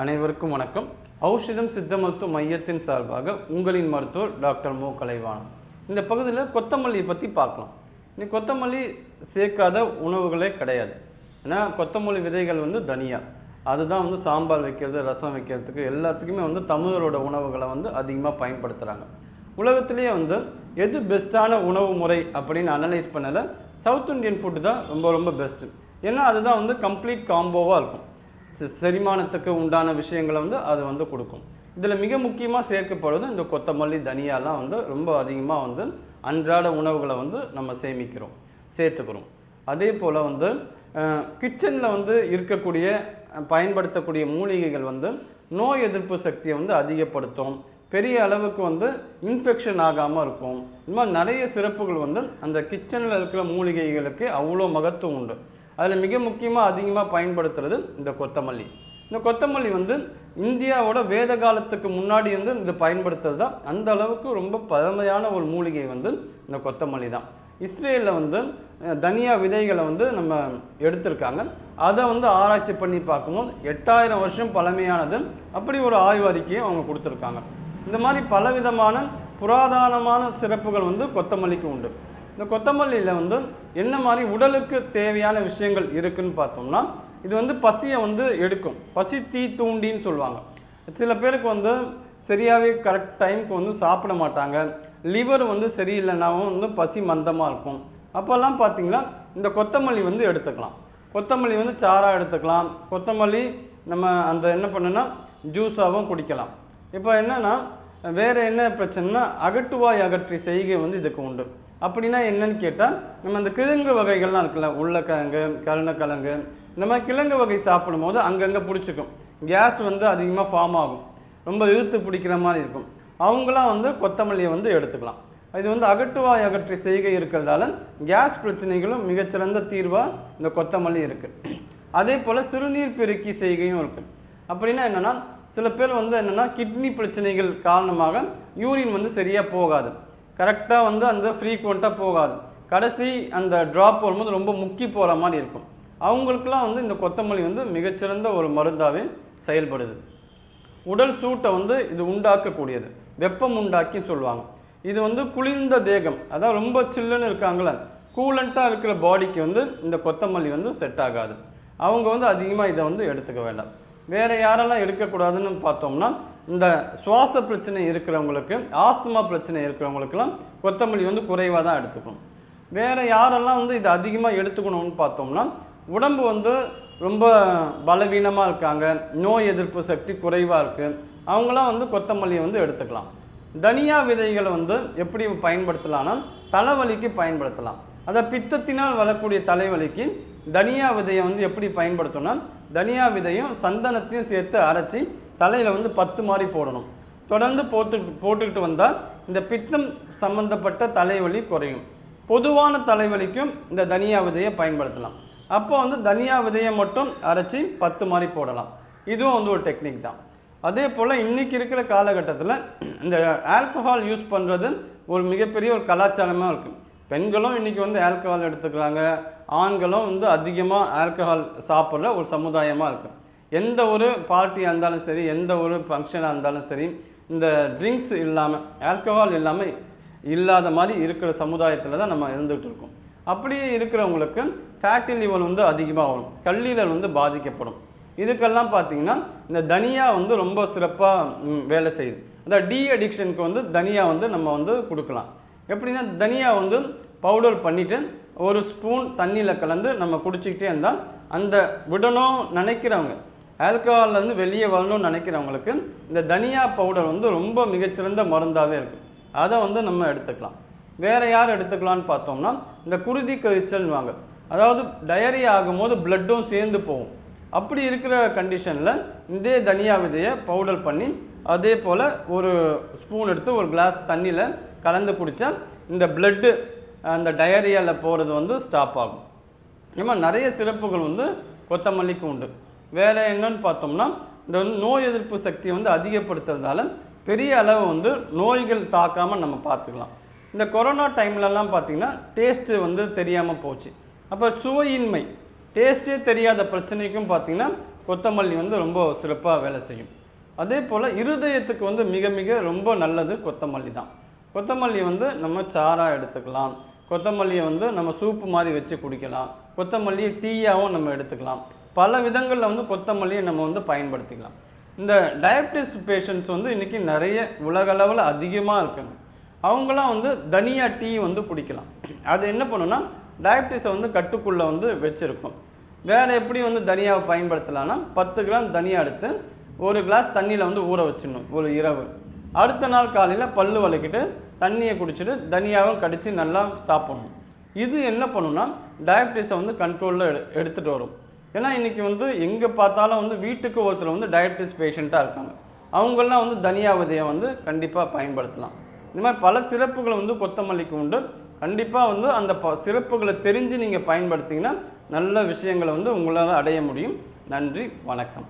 அனைவருக்கும் வணக்கம். ஔஷதம் சித்த மருத்துவ மையத்தின் சார்பாக உங்களின் மருத்துவர் டாக்டர் மு. கலைவாணன். இந்த பகுதியில் கொத்தமல்லியை பற்றி பார்க்கலாம். இந்த கொத்தமல்லி சேர்க்காத உணவுகளே கிடையாது. ஏன்னா கொத்தமல்லி விதைகள் வந்து தனியா. அதுதான் வந்து சாம்பார் வைக்கிறது ரசம் வைக்கிறதுக்கு எல்லாத்துக்குமே வந்து தமிழரோட உணவுகளை வந்து அதிகமாக பயன்படுத்துகிறாங்க உலகத்திலேயே வந்து எது பெஸ்ட்டான உணவு முறை அப்படின்னு அனலைஸ் பண்ணல சவுத் இண்டியன் ஃபுட்டு தான் ரொம்ப ரொம்ப பெஸ்ட்டு ஏன்னா அதுதான் வந்து கம்ப்ளீட் காம்போவாக இருக்கும். செரிமானத்துக்கு உண்டான விஷயங்களை வந்து அது வந்து கொடுக்கும். இதில் மிக முக்கியமாக சேர்க்கப்படுவது இந்த கொத்தமல்லி தனியாலாம் வந்து ரொம்ப அதிகமாக வந்து அன்றாட உணவுகளை வந்து நம்ம சேமிக்கிறோம் சேர்த்துக்கிறோம். அதே போல் வந்து கிச்சனில் வந்து இருக்கக்கூடிய பயன்படுத்தக்கூடிய மூலிகைகள் வந்து நோய் எதிர்ப்பு சக்தியை வந்து அதிகப்படுத்தும். பெரிய அளவுக்கு வந்து இன்ஃபெக்ஷன் ஆகாமல் இருக்கும். இந்த மாதிரி நிறைய சிறப்புகள் வந்து அந்த கிச்சனில் இருக்கிற மூலிகைகளுக்கு அவ்வளோ மகத்துவம் உண்டு. அதில் மிக முக்கியமாக அதிகமாக பயன்படுத்துறது இந்த கொத்தமல்லி. இந்த கொத்தமல்லி வந்து இந்தியாவோட வேத காலத்துக்கு முன்னாடி வந்து இது பயன்படுத்துறது தான் அந்த அளவுக்கு ரொம்ப பழமையான ஒரு மூலிகை வந்து இந்த கொத்தமல்லி தான். இஸ்ரேலில் வந்து தனியா விதைகளை வந்து நம்ம எடுத்திருக்காங்க. அதை வந்து ஆராய்ச்சி பண்ணி பார்க்கும்போது எட்டாயிரம் வருஷம் பழமையானது. அப்படி ஒரு ஆய்வு அறிக்கையை அவங்க கொடுத்துருக்காங்க. இந்த மாதிரி பலவிதமான புராதனமான சிறப்புகள் வந்து கொத்தமல்லிக்கு உண்டு. இந்த கொத்தமல்லியில் வந்து என்ன மாதிரி உடலுக்கு தேவையான விஷயங்கள் இருக்குதுன்னு பார்த்தோம்னா இது வந்து பசியை வந்து எடுக்கும். பசி தீ தூண்டின்னு சொல்லுவாங்க. சில பேருக்கு வந்து சரியாகவே கரெக்ட் டைம்க்கு வந்து சாப்பிட மாட்டாங்க. லிவர் வந்து சரியில்லைனாவும் வந்து பசி மந்தமாக இருக்கும். அப்போல்லாம் பார்த்தீங்கன்னா இந்த கொத்தமல்லி வந்து எடுத்துக்கலாம். கொத்தமல்லி வந்து சாராக எடுத்துக்கலாம். கொத்தமல்லி நம்ம அந்த என்ன பண்ணுன்னா ஜூஸாகவும் குடிக்கலாம். இப்போ என்னென்னா வேறு என்ன பிரச்சனைனா அகட்டுவாய் அகற்றி செய்கை வந்து இதுக்கு உண்டு. அப்படின்னா என்னன்னு கேட்டால் நம்ம அந்த கிழங்கு வகைகள்லாம் இருக்குல்ல உருளைக்கிழங்கு கருணக்கிழங்கு இந்த மாதிரி கிழங்கு வகை சாப்பிடும் போது அங்கங்கே பிடிச்சிக்கும். கேஸ் வந்து அதிகமாக ஃபார்ம் ஆகும். ரொம்ப இழுத்து பிடிக்கிற மாதிரி இருக்கும். அவங்களாம் வந்து கொத்தமல்லியை வந்து எடுத்துக்கலாம். இது வந்து அகட்டுவாய் அகற்றி செய்கை இருக்கிறதால கேஸ் பிரச்சனைகளும் மிகச்சிறந்த தீர்வாக இந்த கொத்தமல்லி இருக்குது அதே போல் சிறுநீர் பெருக்கி செய்கையும் இருக்குது அப்படின்னா என்னென்னா சில பேர் வந்து என்னென்னா கிட்னி பிரச்சனைகள் காரணமாக யூரின் வந்து சரியாக போகாது. கரெக்டாக வந்து அந்த ஃப்ரீக்வெண்ட்டாக போகாது. கடைசி அந்த ட்ராப் போடும்போது ரொம்ப முக்கி போகிற மாதிரி இருக்கும். அவங்களுக்குலாம் வந்து இந்த கொத்தமல்லி வந்து மிகச்சிறந்த ஒரு மருந்தாகவே செயல்படுது. உடல் சூட்டை வந்து இது உண்டாக்கக்கூடியது. வெப்பம் உண்டாக்கி சொல்லுவாங்க. இது வந்து குளிர்ந்த தேகம். அதாவது ரொம்ப சில்லுன்னு இருக்காங்களே கூலண்ட்டாக இருக்கிற பாடிக்கு வந்து இந்த கொத்தமல்லி வந்து செட் ஆகாது. அவங்க வந்து அதிகமாக இதை வந்து எடுத்துக்க வேண்டாம். வேறு யாரெல்லாம் எடுக்கக்கூடாதுன்னு பார்த்தோம்னா இந்த சுவாச பிரச்சனை இருக்கிறவங்களுக்கு ஆஸ்துமா பிரச்சனை இருக்கிறவங்களுக்கெல்லாம் கொத்தமல்லி வந்து குறைவாக தான் எடுத்துக்கணும். வேறு யாரெல்லாம் வந்து இது அதிகமாக எடுத்துக்கணும்னு பார்த்தோம்னா உடம்பு வந்து ரொம்ப பலவீனமாக இருக்காங்க நோய் எதிர்ப்பு சக்தி குறைவாக இருக்குது அவங்களாம் வந்து கொத்தமல்லியை வந்து எடுத்துக்கலாம். தனியா விதைகளை வந்து எப்படி பயன்படுத்தலாம்னா தலைவலிக்கு பயன்படுத்தலாம். அதை பித்தத்தினால் வரக்கூடிய தலைவலிக்கு தனியா விதையை வந்து எப்படி பயன்படுத்தணும்னா தனியா விதையும் சந்தனத்தையும் சேர்த்து அரைச்சி தலையில் வந்து பத்து மாதிரி போடணும். தொடர்ந்து போட்டு போட்டுக்கிட்டு வந்தால் இந்த பித்தம் சம்பந்தப்பட்ட தலைவலி குறையும். பொதுவான தலைவலிக்கும் இந்த தனியா விதையை பயன்படுத்தலாம். அப்போ வந்து தனியா விதையை மட்டும் அரைச்சி பத்து மாதிரி போடலாம். இதுவும் வந்து ஒரு டெக்னிக் தான். அதே போல் இன்றைக்கி இருக்கிற காலகட்டத்தில் இந்த ஆல்கஹால் யூஸ் பண்ணுறது ஒரு மிகப்பெரிய ஒரு கலாச்சாரமாக இருக்குது பெண்களும் இன்றைக்கி வந்து ஆல்கஹால் எடுத்துக்கிறாங்க. ஆண்களும் வந்து அதிகமாக ஆல்கஹால் சாப்பிட்ற ஒரு சமுதாயமாக இருக்குது எந்த ஒரு பார்ட்டியாக இருந்தாலும் சரி எந்த ஒரு ஃபங்க்ஷனாக இருந்தாலும் சரி இந்த ட்ரிங்க்ஸ் இல்லாமல் ஆல்கஹால் இல்லாமல் இல்லாத மாதிரி இருக்கிற சமுதாயத்தில் தான் நம்ம இருந்துகிட்டு இருக்கோம். அப்படியே இருக்கிறவங்களுக்கு ஃபேட்டி லிவர் வந்து அதிகமாக வரும் கல்லீரல் வந்து பாதிக்கப்படும். இதுக்கெல்லாம் பார்த்தீங்கன்னா இந்த தனியா வந்து ரொம்ப சிறப்பாக வேலை செய்யுது. அந்த டி அடிக்ஷனுக்கு வந்து தனியா வந்து நம்ம வந்து கொடுக்கலாம். எப்படின்னா தனியா வந்து பவுடர் பண்ணிவிட்டு ஒரு ஸ்பூன் தண்ணியில் கலந்து நம்ம குடிச்சிக்கிட்டே இருந்தால் அந்த விடணும் நினைக்கிறவங்க ஆல்கஹால்லேருந்து வெளியே வரணும்னு நினைக்கிறவங்களுக்கு இந்த தனியா பவுடர் வந்து ரொம்ப மிகச்சிறந்த மருந்தாகவே இருக்குது அதை வந்து நம்ம எடுத்துக்கலாம். வேறு யார் எடுத்துக்கலான்னு பார்த்தோம்னா இந்த குருதி கழிச்சல்வாங்க அதாவது டயரி ஆகும்போது பிளட்டும் சேர்ந்து போகும். அப்படி இருக்கிற கண்டிஷனில் இதே தனியா விதையை பவுடர் பண்ணி அதே போல் ஒரு ஸ்பூன் எடுத்து ஒரு கிளாஸ் தண்ணியில் கலந்து குடித்தா இந்த பிளட்டு அந்த டயரியாவில் போகிறது வந்து ஸ்டாப் ஆகும். இந்த மாதிரி நிறைய சிறப்புகள் வந்து கொத்தமல்லிக்கு உண்டு. வேறு என்னன்னு பார்த்தோம்னா இந்த வந்து நோய் எதிர்ப்பு சக்தியை வந்து அதிகப்படுத்துறதால பெரிய அளவு வந்து நோய்கள் தாக்காமல் நம்ம பார்த்துக்கலாம். இந்த கொரோனா டைம்லலாம் பார்த்திங்கன்னா டேஸ்ட்டு வந்து தெரியாமல் போச்சு. அப்போ சுவையின்மை டேஸ்ட்டே தெரியாத பிரச்சனைக்கும் பார்த்தீங்கன்னா கொத்தமல்லி வந்து ரொம்ப சிறப்பாக வேலை செய்யும். அதே போல் இருதயத்துக்கு வந்து மிக மிக ரொம்ப நல்லது கொத்தமல்லி தான். கொத்தமல்லி வந்து நம்ம சாராக எடுத்துக்கலாம். கொத்தமல்லியை வந்து நம்ம சூப்பு மாதிரி வச்சு குடிக்கலாம். கொத்தமல்லியை டீயாகவும் நம்ம எடுத்துக்கலாம். பல விதங்களில் வந்து கொத்தமல்லியை நம்ம வந்து பயன்படுத்திக்கலாம். இந்த டயபிட்டிஸ் பேஷண்ட்ஸ் வந்து இன்றைக்கி நிறைய உலகளவில் அதிகமாக இருக்குங்க. அவங்களாம் வந்து தனியா டீ வந்து குடிக்கலாம். அது என்ன பண்ணுன்னா டயபிட்டிஸை வந்து கட்டுக்குள்ளே வந்து வச்சுருக்கும். வேறு எப்படி வந்து தனியாவை பயன்படுத்தலாம்னா பத்து கிராம் தனியாக எடுத்து ஒரு கிளாஸ் தண்ணியில் வந்து ஊற வச்சிடணும் ஒரு இரவு. அடுத்த நாள் காலையில் பல்லு வலிக்கிட்டு தண்ணியை குடிச்சிட்டு தனியாகவும் கடித்து நல்லா சாப்பிடணும். இது என்ன பண்ணுன்னா டயபிட்டிஸை வந்து கண்ட்ரோலில் எடு எடுத்துகிட்டு வரும். ஏன்னா இன்றைக்கி வந்து எங்கே பார்த்தாலும் வந்து வீட்டுக்கு ஒருத்தர் வந்து டயபிட்டிஸ் பேஷண்ட்டாக இருக்காங்க. அவங்களாம் வந்து தனியா விதையை வந்து கண்டிப்பாக பயன்படுத்தலாம். இந்த மாதிரி பல சிறப்புகள் வந்து கொத்தமல்லிக்கு உண்டு. கண்டிப்பாக வந்து அந்த ப சிறப்புகளை தெரிஞ்சு நீங்கள் பயன்படுத்திங்கன்னா நல்ல விஷயங்களை வந்து உங்களால் அடைய முடியும். நன்றி வணக்கம்.